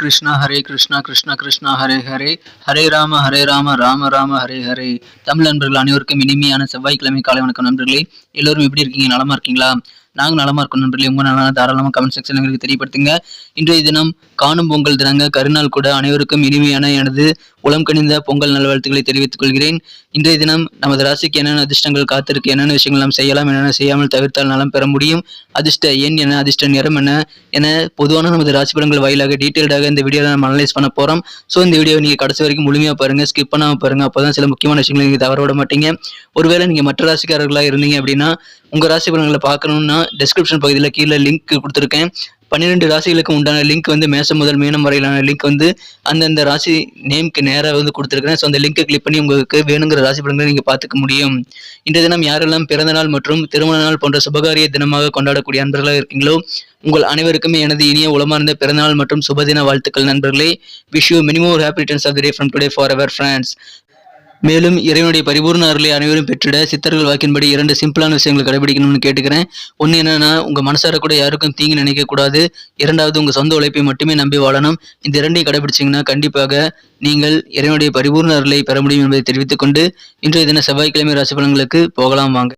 கிருஷ்ணா ஹரே கிருஷ்ணா கிருஷ்ணா கிருஷ்ணா ஹரே ஹரே ஹரே ராம ஹரே ராம ராம ராம ஹரே ஹரே தமிழ் நண்பர்கள் அனைவருக்கும் இனிமையான செவ்வாய்க்கிழமை காலை வணக்கம் நண்பர்களே. எல்லோரும் எப்படி இருக்கீங்க? நலமா இருக்கீங்களா? நாங்க நலமா இருக்கோம் நண்பர்களே. உங்க நல்லா தாராளமா கமெண்ட் செக்ஷன் எங்களுக்கு தெரியப்படுத்துங்க. இன்றைய தினம் காணும் பொங்கல் தினங்க. கருநாள் கூட அனைவருக்கும் இனிமையான எனது உளம் கனிந்த பொங்கல் நல்வாழ்த்துக்களை தெரிவித்துக் கொள்கிறேன். இன்றைய தினம் நமது ராசிக்கு என்னென்ன அதிர்ஷ்டங்கள் காத்திருக்கு என்னென்ன விஷயங்கள் நாம் செய்யலாம் என்னென்ன செய்யாமல் தவிர்த்தால் நலம் பெற முடியும் அதிர்ஷ்ட எண் என்ன அதிர்ஷ்ட நிறம் என்ன என பொதுவான நமது ராசி படங்கள் வாயிலாக டீட்டெயில்டாக இந்த வீடியோவில் நம்ம அனலைஸ் பண்ண போகிறோம் ஸோ இந்த வீடியோ நீங்கள் கடைசி வரைக்கும் முழுமையாக பாருங்கள் ஸ்கிப் பண்ணாமல் பாருங்கள் அப்போ தான் சில முக்கியமான விஷயங்களை நீங்கள் தவற விட மாட்டீங்க. ஒருவேளை நீங்கள் மற்ற ராசிக்காரர்களாக இருந்தீங்க அப்படின்னா உங்கள் ராசி பலன்களை பார்க்கணும்னா டெஸ்கிரிப்ஷன் பகுதியில் கீழே லிங்க் கொடுத்துருக்கேன். பன்னிரெண்டு ராசிகளுக்கு உண்டான லிங்க் வந்து மேசம் முதல் மீனம் வரையிலான லிங்க் வந்து அந்தந்த ராசி நேம்க்கு நேராக வந்து கொடுத்துருக்கேன் ஸோ அந்த லிங்கை கிளிக் பண்ணி உங்களுக்கு வேணுங்கிற ராசி பலன்களை நீங்கள் பார்த்துக்க முடியும். இன்றைய தினம் யாரெல்லாம் பிறந்த நாள் மற்றும் திருமண நாள் போன்ற சுபகாரிய தினமாக கொண்டாடக்கூடிய அன்பர்களாக இருக்கீங்களோ உங்கள் அனைவருக்குமே எனது இனிய உளமார்ந்த பிறந்தநாள் மற்றும் சுபதின வாழ்த்துக்கள் நண்பர்களே. Wish you minimum happy returns of the day from today forever friends மேலும் இறைவனுடைய பரிபூர்ண அருளை அனைவரும் பெற்றிட சித்தர்கள் வாக்கின்படி இரண்டு சிம்பிளான விஷயங்களை கடைபிடிக்கணும்னு கேட்டுக்கிறேன். ஒன்று என்னன்னா உங்க மனசார கூட யாருக்கும் தீங்கு நினைக்கக்கூடாது இரண்டாவது உங்க சொந்த உழைப்பை மட்டுமே நம்பி வாழணும். இந்த இரண்டையும் கடைபிடிச்சிங்கன்னா கண்டிப்பாக நீங்கள் இறைவனுடைய பரிபூர்ண அருளை பெற முடியும் என்பதை தெரிவித்துக் கொண்டு இன்றைய தின செவ்வாய்க்கிழமை ராசி பலன்களுக்கு போகலாம் வாங்க.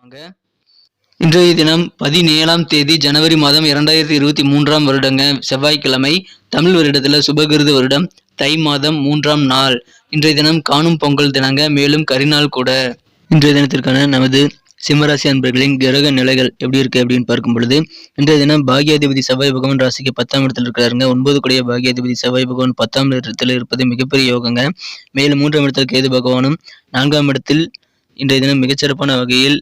வாங்க. இன்றைய தினம் பதினேழாம் தேதி ஜனவரி மாதம் இரண்டாயிரத்தி இருபத்தி மூன்றாம் வருடங்க செவ்வாய்க்கிழமை. தமிழ் வருடத்துல சுபகிருது வருடம் தை மாதம் மூன்றாம் நாள். இன்றைய தினம் காணும் பொங்கல் தினங்க மேலும் கரிநாள் கூட. இன்றைய தினத்திற்கான நமது சிம்மராசி அன்பர்களின் கிரக நிலைகள் எப்படி இருக்கு அப்படின்னு பார்க்கும் பொழுது இன்றைய தினம் பாகியாதிபதி செவ்வாய் பகவான் ராசிக்கு பத்தாம் இடத்துல இருக்கிறாருங்க ஒன்பது கூடிய பாகியாதிபதி செவ்வாய் பகவான் பத்தாம் இடத்துல இருப்பது மிகப்பெரிய யோகங்க. மேலும் மூன்றாம் இடத்தில் கேது பகவானும் நான்காம் இடத்தில் இன்றைய தினம் மிகச்சிறப்பான வகையில்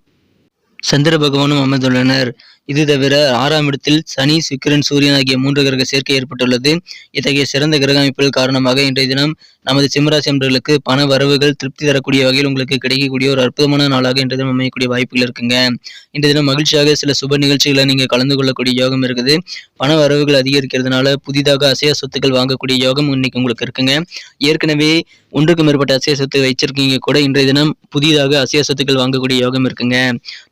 சந்திர பகவானும் அமைந்துள்ளனர் இது தவிர ஆறாம் இடத்தில் சனி சுக்கிரன் சூரியன் ஆகிய மூன்று கிரக சேர்க்கை ஏற்பட்டுள்ளது. இத்தகைய சிறந்த கிரக அமைப்புகள் காரணமாக இன்றைய தினம் நமது சிம்மராசி அன்பர்களுக்கு பண வரவுகள் திருப்தி தரக்கூடிய வகையில் உங்களுக்கு கிடைக்கக்கூடிய ஒரு அற்புதமான நாளாக இன்றைய தினம் அமையக்கூடிய வாய்ப்புகள் இருக்குங்க. இன்றைய தினம் மகிழ்ச்சியாக சில சுப நிகழ்ச்சிகளை நீங்க கலந்து கொள்ளக்கூடிய யோகம் இருக்குது. பண வரவுகள் அதிகரிக்கிறதுனால புதிதாக அசைய சொத்துக்கள் வாங்கக்கூடிய யோகம் இன்னைக்கு உங்களுக்கு இருக்குங்க. ஏற்கனவே ஒன்றுக்கு மேற்பட்ட அசைய சொத்து வச்சிருக்கீங்க கூட இன்றைய தினம் புதிதாக அசைய சொத்துக்கள் வாங்கக்கூடிய யோகம் இருக்குங்க.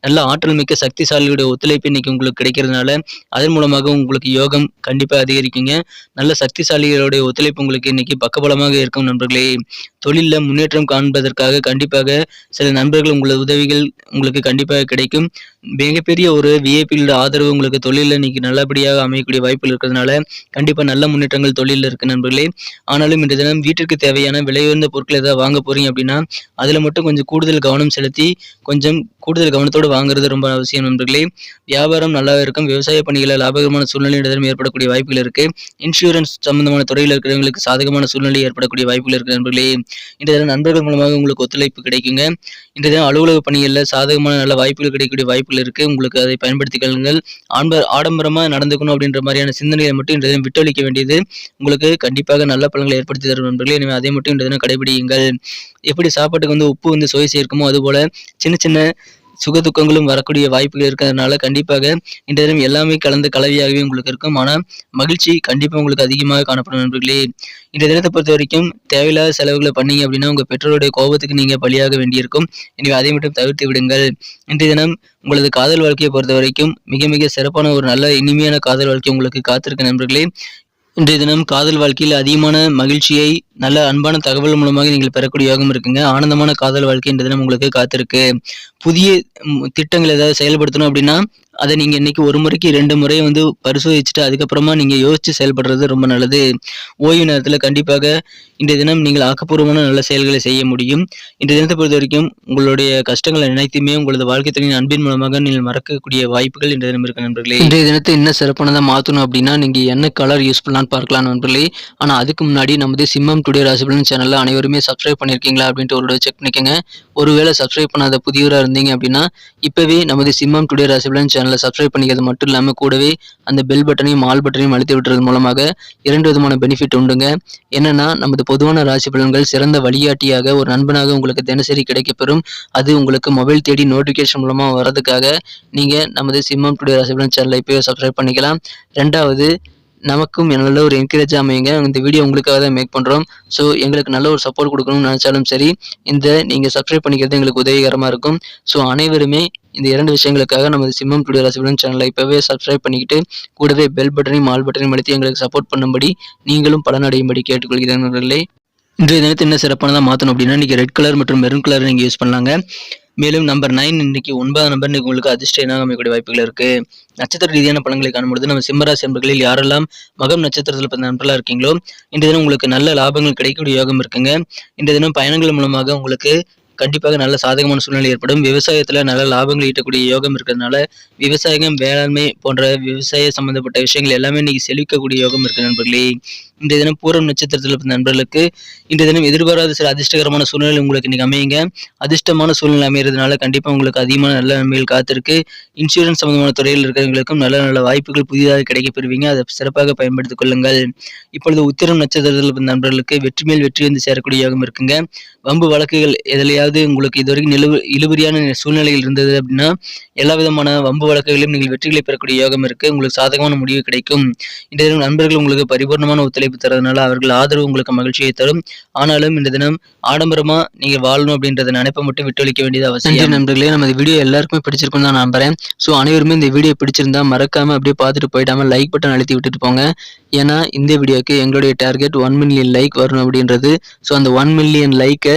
நல்ல ஆற்றல் மிக்க சக்திசாலியுடைய ஒத்துழைப்பு இன்னைக்கு உங்களுக்கு கிடைக்கிறதுனால அதன் மூலமாக உங்களுக்கு யோகம் கண்டிப்பாக அதிகரிக்குங்க. நல்ல சக்திசாலிகளுடைய ஒத்துழைப்பு உங்களுக்கு இன்னைக்கு பக்கபலமாக இருக்கும் நண்பர்களே. தொழிலில் முன்னேற்றம் காண்பதற்காக கண்டிப்பாக சில நண்பர்கள் உங்களது உதவிகள் உங்களுக்கு கண்டிப்பாக கிடைக்கும். மிகப்பெரிய ஒரு விஐபியோட ஆதரவு உங்களுக்கு தொழிலில் இன்னைக்கு நல்லபடியாக அமையக்கூடிய வாய்ப்புகள் இருக்கிறதுனால கண்டிப்பாக நல்ல முன்னேற்றங்கள் தொழிலில் இருக்குது நண்பர்களே. ஆனாலும் இன்றைய தினம் வீட்டிற்கு தேவையான விலையுயர்ந்த பொருட்கள் ஏதாவது வாங்க போகிறீங்க அப்படின்னா அதில் மட்டும் கொஞ்சம் கூடுதல் கவனம் செலுத்தி கொஞ்சம் கூடுதல் கவனத்தோடு வாங்குறது ரொம்ப அவசியம் நண்பர்களே. வியாபாரம் நல்லா இருக்கும். விவசாய பணிகளில் லாபகரமான சூழ்நிலை இடம் ஏற்படக்கூடிய வாய்ப்புகள் இருக்குது இன்சூரன்ஸ் சம்பந்தமான துறையில் இருக்கிறவங்களுக்கு சாதகமான சூழ்நிலை ஏற்படக்கூடிய வாய்ப்புகள் இருக்குது நண்பர்களே. இன்றைய தினம் நண்பர்கள் மூலமாக உங்களுக்கு ஒத்துழைப்பு கிடைக்குங்க. இன்றைய தினம் அலுவலக பணிகளில் சாதகமான நல்ல வாய்ப்புகள் கிடைக்கக்கூடிய வாய்ப்புகள் இருக்குது உங்களுக்கு அதை பயன்படுத்திக் கொள்ளுங்கள். ஆண்ப ஆடம்பரமாக நடந்துக்கணும் அப்படின்ற மாதிரியான சிந்தனைகளை மட்டும் இன்றைய தினம் விட்டொழிக்க வேண்டியது. உங்களுக்கு கண்டிப்பாக நல்ல பலன்களை ஏற்படுத்தி தரும் நண்பர்களே. எனவே அதை மட்டும் இன்றைய தினம் கடைபிடியுங்கள். எப்படி சாப்பாட்டுக்கு வந்து உப்பு வந்து சுவை சேர்க்குமோ அதுபோல் சின்ன சின்ன சுக துக்கங்களும் வரக்கூடிய வாய்ப்புகள் இருக்கிறதுனால கண்டிப்பாக இன்றைய தினம் எல்லாமே கலந்து கலவையாகவே உங்களுக்கு இருக்கும். ஆனால் மகிழ்ச்சி கண்டிப்பாக உங்களுக்கு அதிகமாக காணப்படும் நண்பர்களே. இந்த தினத்தை பொறுத்த வரைக்கும் தேவையில்லாத செலவுகளை பண்ணீங்க அப்படின்னா உங்கள் பெற்றோருடைய கோபத்துக்கு நீங்கள் பலியாக வேண்டியிருக்கும். எனவே அதை மட்டும் தவிர்த்து விடுங்கள். இன்றைய தினம் உங்களது காதல் வாழ்க்கையை பொறுத்த வரைக்கும் மிக மிக சிறப்பான ஒரு நல்ல இனிமையான காதல் வாழ்க்கை உங்களுக்கு காத்திருக்க நண்பர்களே. இன்றைய தினம் காதல் வாழ்க்கையில் அதிகமான மகிழ்ச்சியை நல்ல அன்பான தகவல் மூலமாக நீங்கள் பெறக்கூடிய யோகம் இருக்குங்க. ஆனந்தமான காதல் வாழ்க்கை இன்றைய தினம் உங்களுக்கு காத்திருக்கு. புதிய திட்டங்கள் ஏதாவது செயல்படுத்தணும் அப்படின்னா அதை நீங்கள் இன்னைக்கு ஒரு முறைக்கு ரெண்டு முறை வந்து பரிசோதிச்சுட்டு அதுக்கப்புறமா நீங்கள் யோசித்து செயல்படுறது ரொம்ப நல்லது. ஓய்வு நேரத்தில் கண்டிப்பாக இன்றைய தினம் நீங்கள் ஆக்கப்பூர்வமான நல்ல செயல்களை செய்ய முடியும். இன்றைய தினத்தை பொறுத்த வரைக்கும் உங்களுடைய கஷ்டங்களை நினைத்துமே உங்களது வாழ்க்கை துறையின் அன்பின் மூலமாக நீங்கள் மறக்கக்கூடிய வாய்ப்புகள் இன்றைய தினம் இருக்க நண்பர்களே. இன்றைய தினத்தை என்ன சிறப்பானதாக மாற்றணும் அப்படின்னா நீங்கள் என்ன கலர் யூஸ் பண்ணலான்னு பார்க்கலாம் நண்பர்களே. ஆனால் அதுக்கு முன்னாடி நமது சிம்மம் டுடே ராசிபலன் சேனலில் அனைவருமே சப்ஸ்கிரைப் பண்ணியிருக்கீங்களா அப்படின்ட்டு ஒரு செக் பண்ணிக்கோங்க. ஒருவேளை சப்ஸ்கிரைப் பண்ணாத புதியவராக இருந்தீங்க அப்படின்னா இப்போவே நமது சிம்மம் டுடே ராசிபலன் சேனல் சப்ஸ்கிரைப் பண்ணிக்கிறது மட்டும் இல்லாமல் கூடவே அந்த பெல் பட்டனையும் ஆல் பட்டனையும் அழுத்தி விட்டுறது மூலமாக இரண்டு விதமான பெனிஃபிட் உண்டுங்க. என்னன்னா நமது பொதுவான ராசி பலன்கள் சிறந்த வழிகாட்டியாக ஒரு நண்பனாக உங்களுக்கு தினசரி கிடைக்கப்பெறும். அது உங்களுக்கு மொபைல் தேடி நோட்டிஃபிகேஷன் மூலமாக வர்றதுக்காக நீங்கள் நமது சிம்மம் டுடே ராசி பலன் சேனலை இப்போ சப்ஸ்கிரைப் பண்ணிக்கலாம். ரெண்டாவது நமக்கும் நல்ல ஒரு என்கரேஜ் அமையுங்க. இந்த வீடியோ உங்களுக்காக தான் மேக் பண்ணுறோம் ஸோ எங்களுக்கு நல்ல ஒரு சப்போர்ட் கொடுக்கணும்னு நினச்சாலும் சரி இந்த நீங்கள் சப்ஸ்கிரைப் பண்ணிக்கிறது எங்களுக்கு உதவிகரமாக இருக்கும். ஸோ அனைவருமே இந்த இரண்டு விஷயங்களுக்காக நமது சிம்மம் டுடே ராசிபலன் சேனலை இப்போவே சப்ஸ்கிரைப் பண்ணிக்கிட்டு கூடவே பெல் பட்டனையும் ஆல் பட்டனையும் அழுத்தி எங்களுக்கு சப்போர்ட் பண்ணும்படி நீங்களும் பலனடையும்படி கேட்டுக்கொள்கிறேன் நண்பர்களே. இன்றைய தினத்தை என்ன சிறப்பானதாக மாற்றணும் அப்படின்னா இன்றைக்கி ரெட் கலர் மற்றும் மெரூன் கலர் நீங்கள் யூஸ் பண்ணலாங்க. மேலும் நம்பர் நைன் இன்னைக்கு ஒன்பதாம் நம்பர் இன்னைக்கு உங்களுக்கு அதிர்ஷ்ட எண்ணாக அமைக்கக்கூடிய வாய்ப்புகள் இருக்கு. நட்சத்திர ரீதியான பலன்களை காணும்பொழுது நம்ம சிம்மராசி நண்பர்களில் யாரெல்லாம் மகம் நட்சத்திரத்தில் பிறந்த நண்பர்களாக இருக்கீங்களோ இன்றைய தினம் உங்களுக்கு நல்ல லாபங்கள் கிடைக்கக்கூடிய யோகம் இருக்குங்க. இன்றைய தினம் பயணங்கள் மூலமாக உங்களுக்கு கண்டிப்பாக நல்ல சாதகமான சூழ்நிலை ஏற்படும். விவசாயத்தில் நல்ல லாபங்கள் ஈட்டக்கூடிய யோகம் இருக்கிறதுனால விவசாயம் வேளாண்மை போன்ற விவசாய சம்பந்தப்பட்ட விஷயங்கள் எல்லாமே இன்னைக்கு செழிக்கக்கூடிய யோகம் இருக்கு நண்பர்களே. இன்றைய தினம் பூரம் நட்சத்திரத்தில் இருந்த நண்பர்களுக்கு இன்றைய தினம் எதிர்பாராத சில அதிர்ஷ்டகரமான சூழ்நிலை உங்களுக்கு இன்னைக்கு அமையுங்க. அதிர்ஷ்டமான சூழ்நிலை அமைகிறதுனால கண்டிப்பாக உங்களுக்கு அதிகமான நல்ல நன்மைகள் காத்திருக்கு. இன்சூரன்ஸ் சம்பந்தமான துறையில் இருக்கிறவங்களுக்கும் நல்ல நல்ல வாய்ப்புகள் புதிதாக கிடைக்க பெறுவீங்க அதை சிறப்பாக பயன்படுத்திக் கொள்ளுங்கள். இப்பொழுது உத்திரம் நட்சத்திரத்தில் இருந்த நண்பர்களுக்கு வெற்றி மேல் வெற்றி வந்து சேரக்கூடிய யோகம் இருக்குங்க. வம்பு வழக்குகள் ஏதாவது உங்களுக்கு இதுவரைக்கும் நிலவு இழுபறியான சூழ்நிலையில் இருந்தது அப்படின்னா எல்லா விதமான வம்பு வழக்குகளையும் நீங்கள் வெற்றிகளை பெறக்கூடிய யோகம் இருக்கு. உங்களுக்கு சாதகமான முடிவு கிடைக்கும். இந்த தினம் நண்பர்கள் உங்களுக்கு பரிபூர்ணமான ஒத்துழைப்பு தரதுனால அவர்கள் ஆதரவு உங்களுக்கு மகிழ்ச்சியை தரும். ஆனாலும் இந்த தினம் ஆடம்பரமாக நீங்கள் வாழணும் அப்படின்றத நினைப்பை மட்டும் விட்டொழிக்க வேண்டியது அவசியம். நண்பர்களே. நமது வீடியோ எல்லாருக்குமே பிடிச்சிருக்கும் தான் நம்புறேன். ஸோ அனைவருமே இந்த வீடியோ பிடிச்சிருந்தா மறக்காம அப்படியே பார்த்துட்டு போயிடாம லைக் பட்டன் அழுத்தி விட்டுட்டு போங்க. ஏன்னா இந்த வீடியோக்கு எங்களுடைய டார்கெட் ஒன் மில்லியன் லைக் வரணும் அப்படின்றது. ஸோ அந்த ஒன் மில்லியன் லைக்கை